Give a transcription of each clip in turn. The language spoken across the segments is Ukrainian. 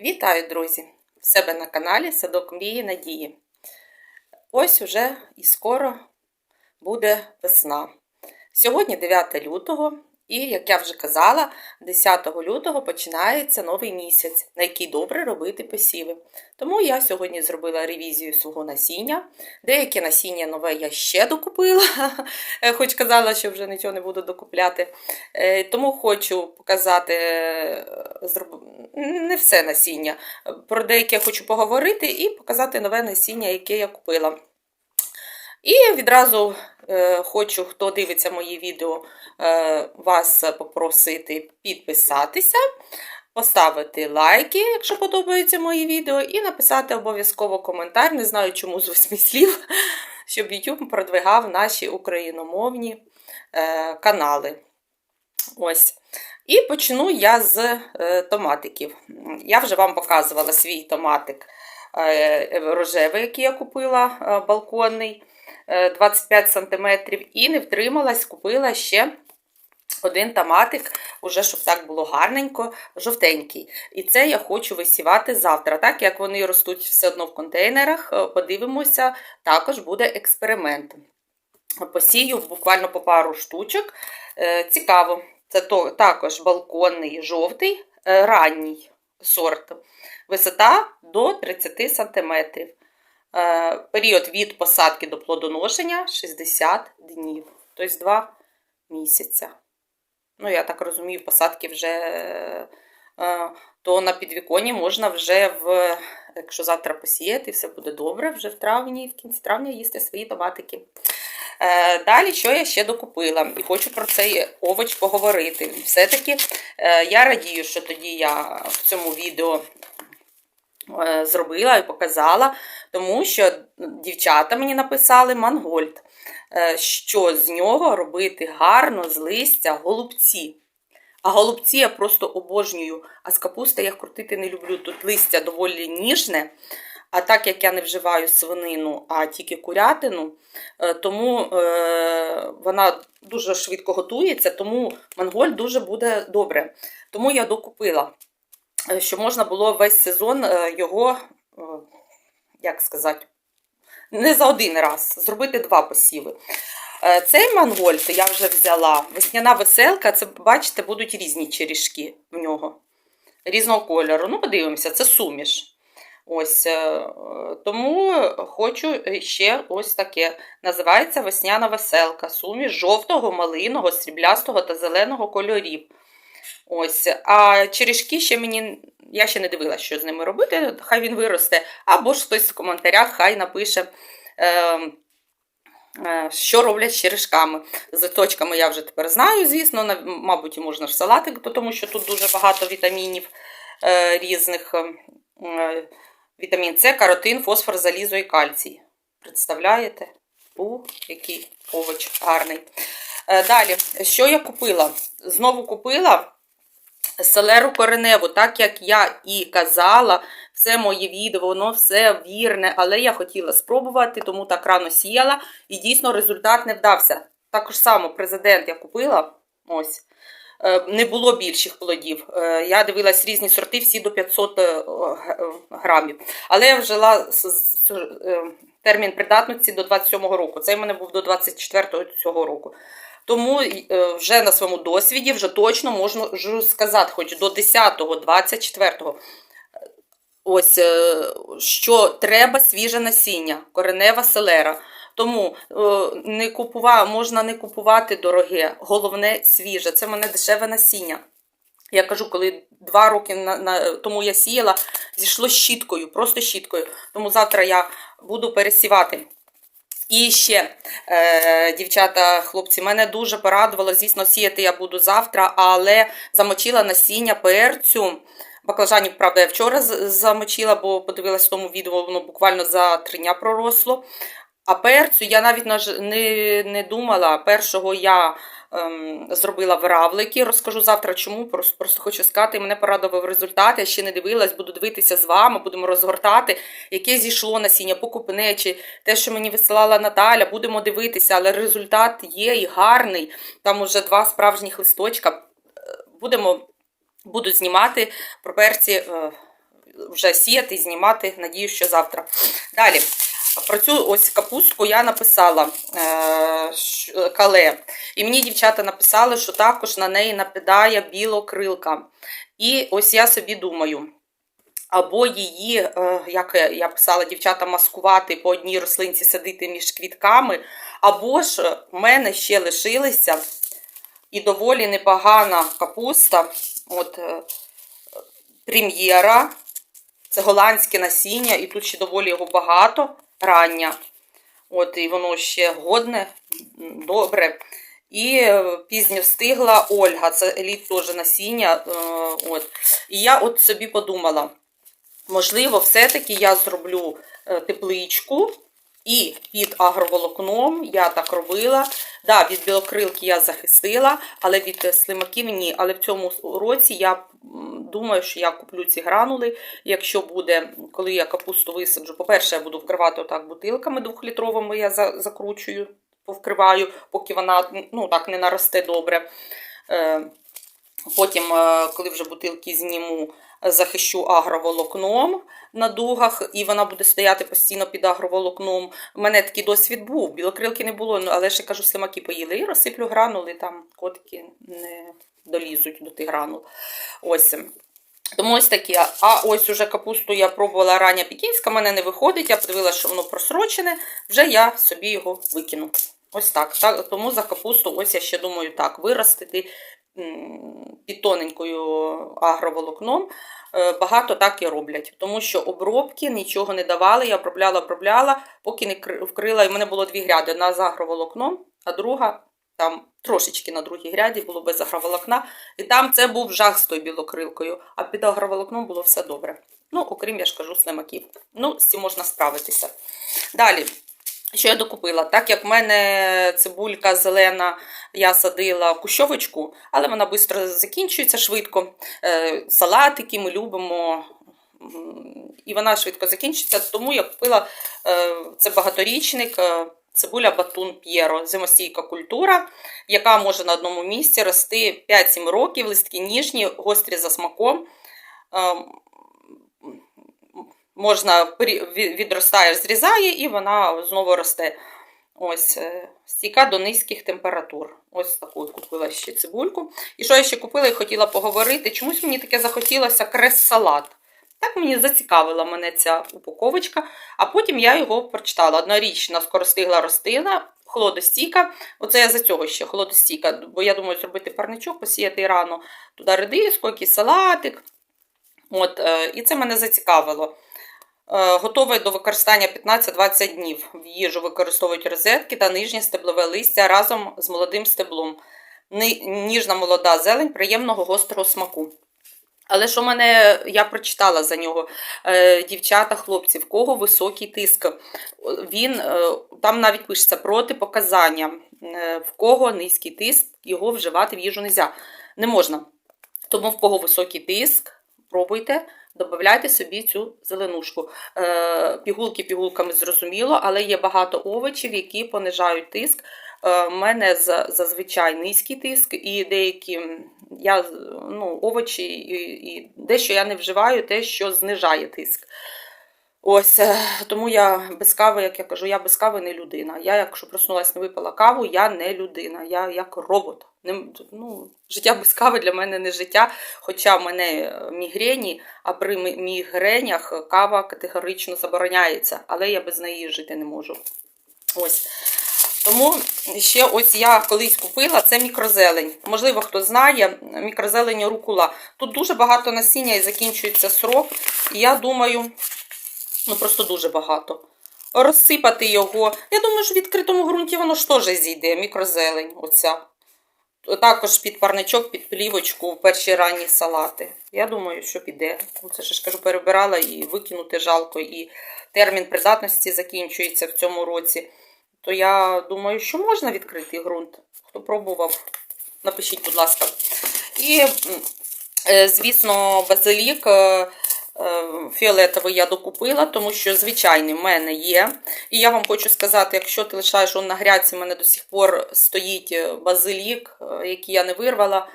Вітаю, друзі! В себе на каналі Садок Мрії Надії. Ось уже і скоро буде весна. Сьогодні 9 лютого, і, як я вже казала, 10 лютого починається новий місяць, на який добре робити посіви. Тому я сьогодні зробила ревізію свого насіння. Деяке насіння нове я ще докупила, хоч казала, що вже нічого не буду докупляти. Е, Тому хочу показати е, не все насіння. Про деяке хочу поговорити і показати нове насіння, яке я купила. І відразу е, хочу, хто дивиться мої відео, е, вас попросити підписатися, поставити лайки, якщо подобаються мої відео, і написати обов'язково коментар. Не знаю, чому з восьми слів, щоб YouTube продвигав наші україномовні е, канали. Ось. І почну я з е, томатиків. Я вже вам показувала свій томатик е, рожевий, який я купила е, балконний 25 см, і не втрималась, купила ще один томатик, уже щоб так було гарненько, жовтенький. І це я хочу висівати завтра. Так як вони ростуть все одно в контейнерах, е, подивимося, також буде експеримент. Посію буквально по пару штучок. Е, Цікаво. Це також балконний жовтий, е, ранній сорт. Висота до 30 см. Е, Період від посадки до плодоношення 60 днів, тобто 2 місяця. Ну, я так розумію, посадки вже е, то на підвіконі можна вже в, якщо завтра посіяти, все буде добре, вже в травні, в кінці травня їсти свої томатики. Е, Далі, що я ще докупила, і хочу про цей овоч поговорити. Все-таки я радію, що тоді я в цьому відео зробила і показала, тому що дівчата мені написали мангольд, е, що з нього робити гарно з листя голубці. А голубці я просто обожнюю, а з капусти я крутити не люблю. Тут листя доволі ніжне. А так як я не вживаю свинину, а тільки курятину, е, тому е, вона дуже швидко готується, тому манголь дуже буде добре. Тому я докупила, е, що можна було весь сезон е, його, е, як сказати, не за один раз, зробити два посіви. Е, Цей мангольд я вже взяла. Весняна веселка, це, бачите, будуть різні черішки в нього. Різного кольору. Ну, подивимося, це суміш. Ось, е, тому хочу ще ось таке. Називається весняна веселка. Суміш жовтого, малиного, сріблястого та зеленого кольорів. Ось, а черешки ще мені, я ще не дивилася, що з ними робити, хай він виросте. Або ж хтось в коментарях хай напише, е, е, що роблять з черешками. З точками я вже тепер знаю, звісно, мабуть, можна ж салатик, тому що тут дуже багато вітамінів е, різних. Е, Вітамін С, каротин, фосфор, залізо і кальцій. Представляєте? У, який овоч гарний. Е, Далі, що я купила? Знову купила селеру кореневу, так як я і казала, все моє відео, воно все вірне, але я хотіла спробувати, тому так рано сіяла, і дійсно результат не вдався. Також само президент я купила. Ось. Е, Не було більших плодів. Е, Я дивилась різні сорти, всі до 500 е, грамів. Але я вжила термін придатності до 27-го року. Цей в мене був до 24-го цього року. Тому е, вже на своєму досвіді вже точно можу сказати, хоч до 10-го, 24-го. Ось е, що треба свіже насіння, коренева селера. Тому е, не купува, можна не купувати дороге, головне свіже. Це в мене дешеве насіння. Я кажу, коли два роки на, на, тому я сіяла, зійшло щіткою, просто щіткою. Тому завтра я буду пересівати. І ще, е, дівчата, хлопці, мене дуже порадувало, звісно, сіяти я буду завтра, але замочила насіння перцю. Баклажанів, правда, я вчора замочила, бо подивилась в тому відео, воно буквально за три дня проросло. А перцю я навіть не, не думала. Першого я ем, зробила равлики. Розкажу завтра чому. Просто, просто хочу сказати, мене порадував результат. Я ще не дивилась, буду дивитися з вами, будемо розгортати, яке зійшло насіння, покупнечі, те, що мені висилала Наталя, будемо дивитися, але результат є і гарний. Там уже два справжніх листочка. Е, Будемо, буду знімати про перці. е, вже сіяти знімати. Надію, що завтра. Далі. Про цю ось капустку я написала е, кале. І мені дівчата написали, що також на неї нападає білокрилка. І ось я собі думаю. Або її, е, як я писала, дівчата маскувати по одній рослинці садити між квітками, або ж в мене ще лишилися і доволі непогана капуста. От е, прем'єра, це голландське насіння, і тут ще доволі його багато, рання. От, і воно ще годне, добре. І е, пізньо встигла Ольга, це еліт теж насіння. е, От. І я от собі подумала, можливо, все-таки я зроблю е, тепличку і під агроволокном я так робила. Да, від білокрилки я захистила, але від е, слимаків ні. Але в цьому році я думаю, що я куплю ці гранули. Якщо буде, коли я капусту висаджу, по-перше, я буду вкривати отак бутилками двохлітровими, я закручую, повкриваю, поки вона ну, так не наросте добре. Е, Потім, е, коли вже бутилки зніму, захищу агроволокном на дугах, і вона буде стояти постійно під агроволокном. У мене такий досвід був. Білокрилки не було, ну, але я кажу, слимаки поїли і розсиплю гранули, там котики не долізуть до тих гранул. Ось. Тому ось такі. А ось уже капусту я пробувала рання пекінська, в мене не виходить. Я подивилася, що воно просрочене, вже я собі його викину. Ось так. так. Тому за капусту, ось я ще думаю, так, виростити під тоненькою агроволокном. Е, Багато так і роблять, тому що обробки нічого не давали. Я обробляла, обробляла, поки не вкрила. І в мене було дві гряди: одна з агроволокном, а друга там трошечки на другій гряді було без агроволокна. І там це був жах з тою білокрилкою, а під агроволокном було все добре. Ну, окрім, я ж кажу, слимаків. Ну, з цим можна справитися. Далі. Що я докупила? Так як в мене цибулька зелена, я садила кущовочку, але вона швидко закінчується швидко. Е, Салатики ми любимо, і вона швидко закінчиться. Тому я купила е, це багаторічник, е, цибуля батун П'єро, зимостійка культура, яка може на одному місці рости 5-7 років, листки ніжні, гострі за смаком. Можна відростає, зрізає, і вона знову росте. Ось е, стійка до низьких температур. Ось таку купила ще цибульку. І що я ще купила і хотіла поговорити? Чомусь мені таке захотілося крес-салат. Так мені зацікавила мене ця упаковочка, а потім я його прочитала. Однорічна скоростигла рослина, холодостійка. Оце я за цього ще холодостійка, бо я думаю зробити парничок, посіяти рано туди редиску, якийсь салатик. От, е, і це мене зацікавило. Е, Готовий до використання 15-20 днів. В їжу використовують розетки та нижнє стеблове листя разом з молодим стеблом. Ніжна молода зелень приємного гострого смаку. Але що мене я прочитала за нього, е, дівчата, хлопці, в кого високий тиск. Він е, там навіть пишеться протипоказання, в кого низький тиск, його вживати в їжу. Не можна. Тому в кого високий тиск, пробуйте, додавайте собі цю зеленушку. Е, Пігулки пігулками зрозуміло, але є багато овочів, які понижають тиск. У мене зазвичай низький тиск, і деякі я, ну, овочі і, і дещо я не вживаю, те, що знижає тиск. Ось е, тому я без кави, як я кажу, я без кави не людина. Я, якщо проснулась, не випила каву, я не людина, я як робот. Не, ну, життя без кави для мене не життя. Хоча в мене е, мігрені, а при мігренях кава категорично забороняється, але я без неї жити не можу. Ось. Тому ще ось я колись купила це мікрозелень. Можливо, хто знає, мікрозелень рукула. Тут дуже багато насіння і закінчується срок. І я думаю, ну просто дуже багато. Розсипати його. Я думаю, що в відкритому ґрунті воно ж теж зійде, мікрозелень. Оця. Також під парничок, під плівочку в перші ранні салати. Я думаю, що піде. Це ж кажу, перебирала і викинути жалко, і термін придатності закінчується в цьому році. То я думаю, що можна відкрити ґрунт. Хто пробував, напишіть, будь ласка. І, е, звісно, базилік е, фіолетовий я докупила, тому що звичайний в мене є. І я вам хочу сказати, якщо ти лишаєш на грядці, в мене до сих пор стоїть е, базилік, е, який я не вирвала.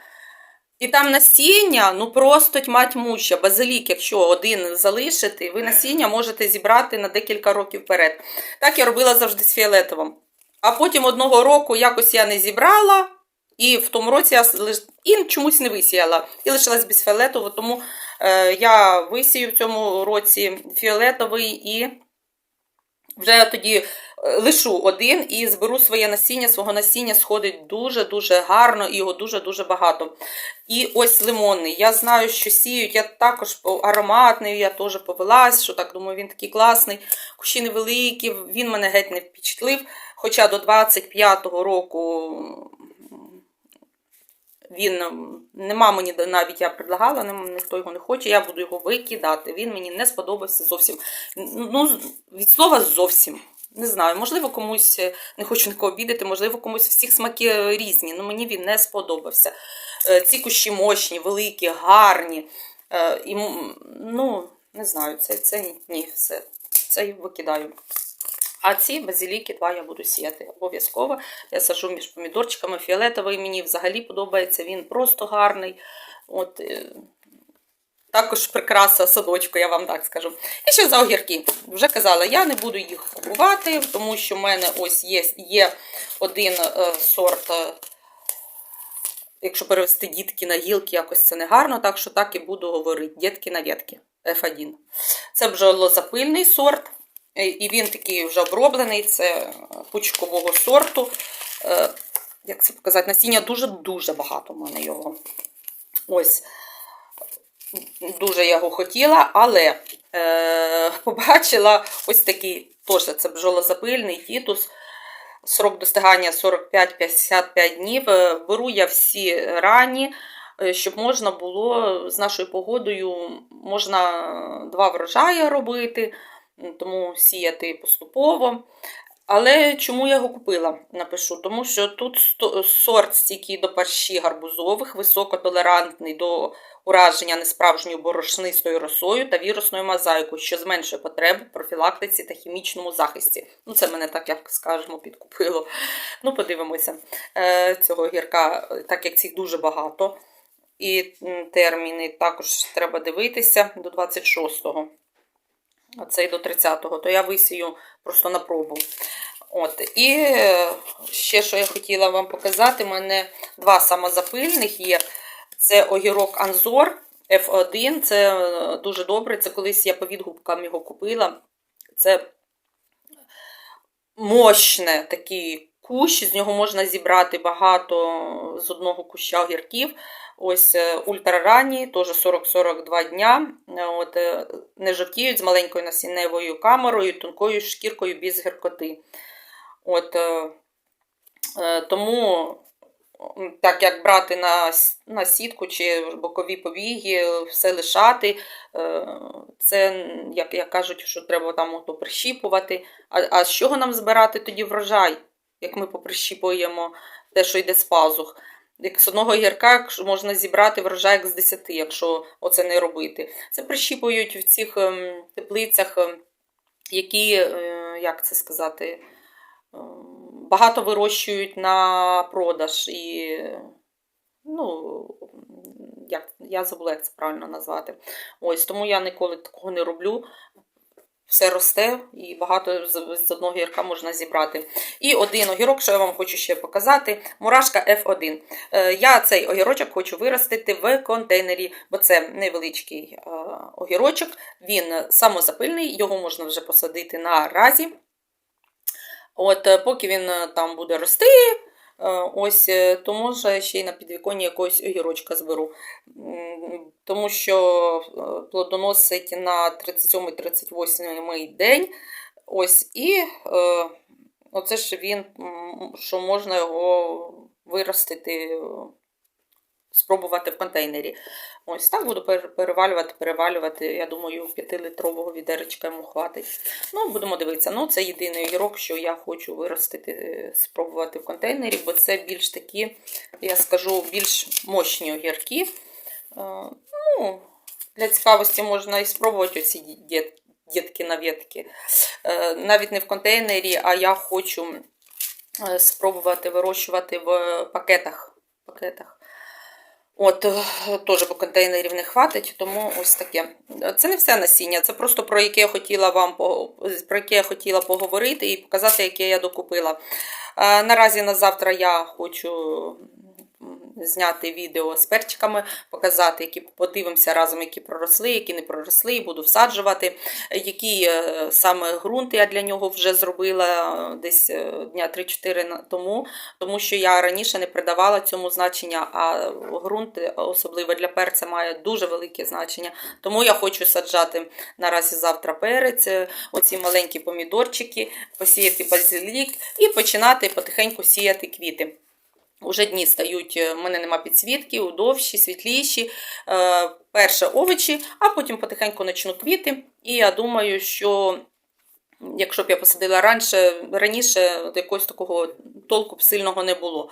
І там насіння, ну просто тьма тьмуща. Базилік, якщо один залишити, ви насіння можете зібрати на декілька років вперед. Так я робила завжди з фіолетовим. А потім одного року якось я не зібрала, і в тому році я і чомусь не висіяла. І лишилась без фіолетового, тому е, я висію в цьому році фіолетовий і вже тоді е, лишу один і зберу своє насіння. Свого насіння сходить дуже-дуже гарно і його дуже-дуже багато. І ось лимонний. Я знаю, що сіють. Я також ароматний, я теж повелась, що так думаю, він такий класний. Кущі невеликі, він мене геть не впечатлив. Хоча до 25-го року він нема мені навіть я предлагала, ним- ніхто його не хоче, я буду його викидати. Він мені не сподобався зовсім. Ну, від слова зовсім. Не знаю, можливо, комусь е, не хочу нікого обідати, можливо, комусь всіх смаки е, різні. Ну мені він не сподобався. Е, Ці кущі мощні, великі, гарні. І, ну, не знаю, це, це ні, все. Це викидаю. А ці базиліки два я буду сіяти обов'язково. Я сажу між помідорчиками. Фіолетовий мені взагалі подобається, він просто гарний. От, е, також прикраса садочку, я вам так скажу. І ще за огірки. Вже казала, я не буду їх купувати, тому що в мене ось є, є один е, сорт. е, Якщо перевести дітки на гілки, якось це не гарно, так що так і буду говорити. Дітки на ветки. F1. Це бджолозапильний сорт. Е, І він такий вже оброблений, це пучкового сорту. Е, Як це показати? Насіння дуже-дуже багато в мене його. Ось. Дуже я його хотіла, але е, побачила ось такий, теж це бджолозапильний тітус. Срок достигання 45-55 днів. Е, Беру я всі рані, е, щоб можна було з нашою погодою можна два врожаї робити, тому сіяти поступово. Але чому я його купила? Напишу, тому що тут сорт стійкий до парші гарбузових, високотолерантний до ураження несправжньою борошнистою росою та вірусною мозаїкою, що зменшує потребу в профілактиці та хімічному захисті. Ну, це мене так, як скажемо, підкупило. Ну, подивимося. Е, цього гірка, так як цих дуже багато. І терміни також треба дивитися до 26-го. Цей до 30-го, то я висію просто на пробу. От. І е, ще, що я хотіла вам показати, у мене два самозапильних є. Це огірок Анзор F1. Це е, дуже добре. Це колись я по відгукам його купила. Це мощне такий кущ, з нього можна зібрати багато з одного куща огірків. Ось е, ультраранні, теж 40-42 дня. Е, От, е, не жовтіють з маленькою насінневою камерою, тонкою шкіркою без гіркоти. От, тому, так як брати на, на сітку чи бокові побіги, все лишати, це, як, як кажуть, що треба там ото прищіпувати. А, а з чого нам збирати тоді врожай, як ми поприщіпуємо те, що йде з пазух? Як з одного гірка можна зібрати врожай як з 10, якщо оце не робити. Це прищіпують в цих ем, теплицях, ем, які, е, як це сказати, ем, багато вирощують на продаж. І, ну, як, я забула, як це правильно назвати. Ось, тому я ніколи такого не роблю. Все росте і багато з, одного гірка можна зібрати. І один огірок, що я вам хочу ще показати, мурашка F1. Е, Я цей огірочок хочу виростити в контейнері, бо це невеличкий е, огірочок. Він самозапильний, його можна вже посадити на разі. От, е, поки він там буде рости, ось, е, то може ще й на підвіконні якогось огірочка зберу. Тому що е, плодоносить на 37-38 день. Ось, і е, оце ж він, що можна його виростити, е, спробувати в контейнері. Ось так буду перевалювати, перевалювати. Я думаю, 5-литрового відеречка йому хватить. Ну, будемо дивитися. Ну, це єдиний огірок, що я хочу виростити, е, спробувати в контейнері, бо це більш такі, я скажу, більш мощні огірки. Е, Ну, для цікавості можна і спробувати оці дітки на ветки. Е, Навіть не в контейнері, а я хочу спробувати вирощувати в пакетах. пакетах. От, е, теж по контейнерів не хватить, тому ось таке. Це не все насіння, це просто про яке я хотіла вам про яке я хотіла поговорити і показати, яке я докупила. Е, Наразі на завтра я хочу зняти відео з перчиками, показати, які подивимося разом, які проросли, які не проросли, і буду всаджувати, які е, саме ґрунт я для нього вже зробила е, десь е, дня 3-4 тому, тому що я раніше не придавала цьому значення, а ґрунт, особливо для перця, має дуже велике значення. Тому я хочу саджати наразі завтра перець, оці маленькі помідорчики, посіяти базилік і починати потихеньку сіяти квіти. Уже дні стають, е, в мене нема підсвітки, довші, світліші. Е, перше овочі, а потім потихеньку почну квіти. І я думаю, що якщо б я посадила раніше, раніше якогось такого толку б сильного не було.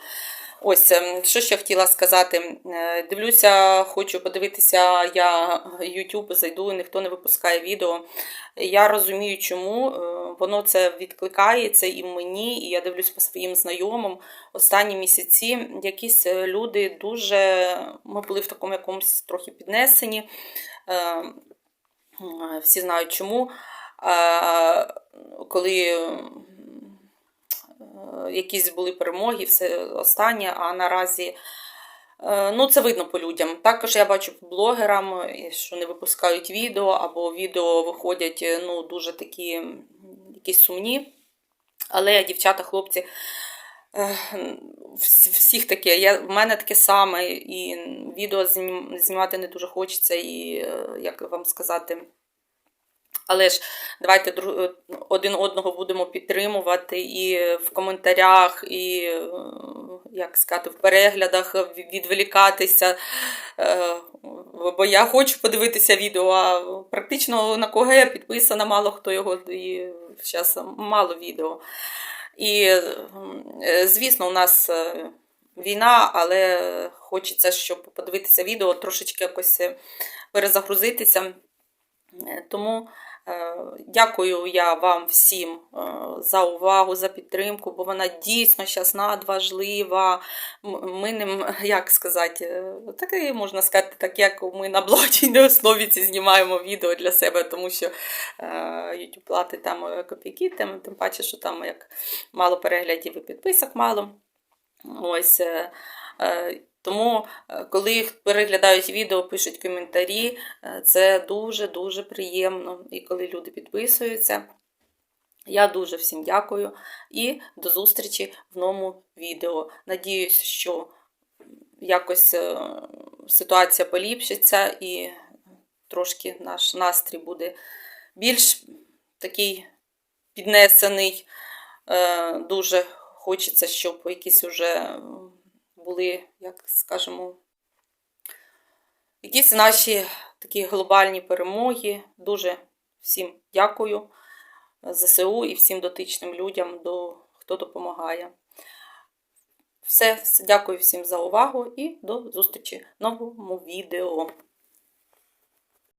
Ось, ем, що ще хотіла сказати. Е, Дивлюся, хочу подивитися, я YouTube зайду, ніхто не випускає відео. Я розумію, чому е, воно це відкликається і мені, і я дивлюсь по своїм знайомим. Останні місяці якісь е, люди дуже, ми були в такому якомусь трохи піднесені. Всі знають чому. Коли якісь були перемоги, все останнє, а наразі. е, Ну, це видно по людям. Також я бачу блогерам, е, що не випускають відео, або відео виходять е, ну, дуже такі якісь сумні. Але дівчата, хлопці, е, всіх таке. Я, в мене таке саме, і відео знімати не дуже хочеться, і е, як вам сказати. Але ж давайте е, один одного будемо підтримувати і в коментарях, і е, як сказати, в переглядах відволікатися. Е, Бо я хочу подивитися відео, а практично на кого я підписана, мало хто його і зараз мало відео. І, звісно, у нас війна, але хочеться, щоб подивитися відео, трошечки якось перезагрузитися. Тому дякую я вам всім е, за увагу, за підтримку, бо вона дійсно зараз надважлива. Ми ним, як сказати, е, так і можна сказати, так як ми на благодійній основі ці знімаємо відео для себе, тому що е, YouTube платить там е, копійки, тим, тим паче, що там як мало переглядів і підписок мало. Ось. Тому, е, коли переглядають відео, пишуть коментарі, е, це дуже-дуже приємно. І коли люди підписуються, я дуже всім дякую і до зустрічі в новому відео. Надіюсь, що якось е, ситуація поліпшиться і трошки наш настрій буде більш такий піднесений. Дуже хочеться, щоб якісь уже були, як скажемо, якісь наші такі глобальні перемоги. Дуже всім дякую ЗСУ і всім дотичним людям, до, хто допомагає. Все, дякую всім за увагу і до зустрічі в новому відео.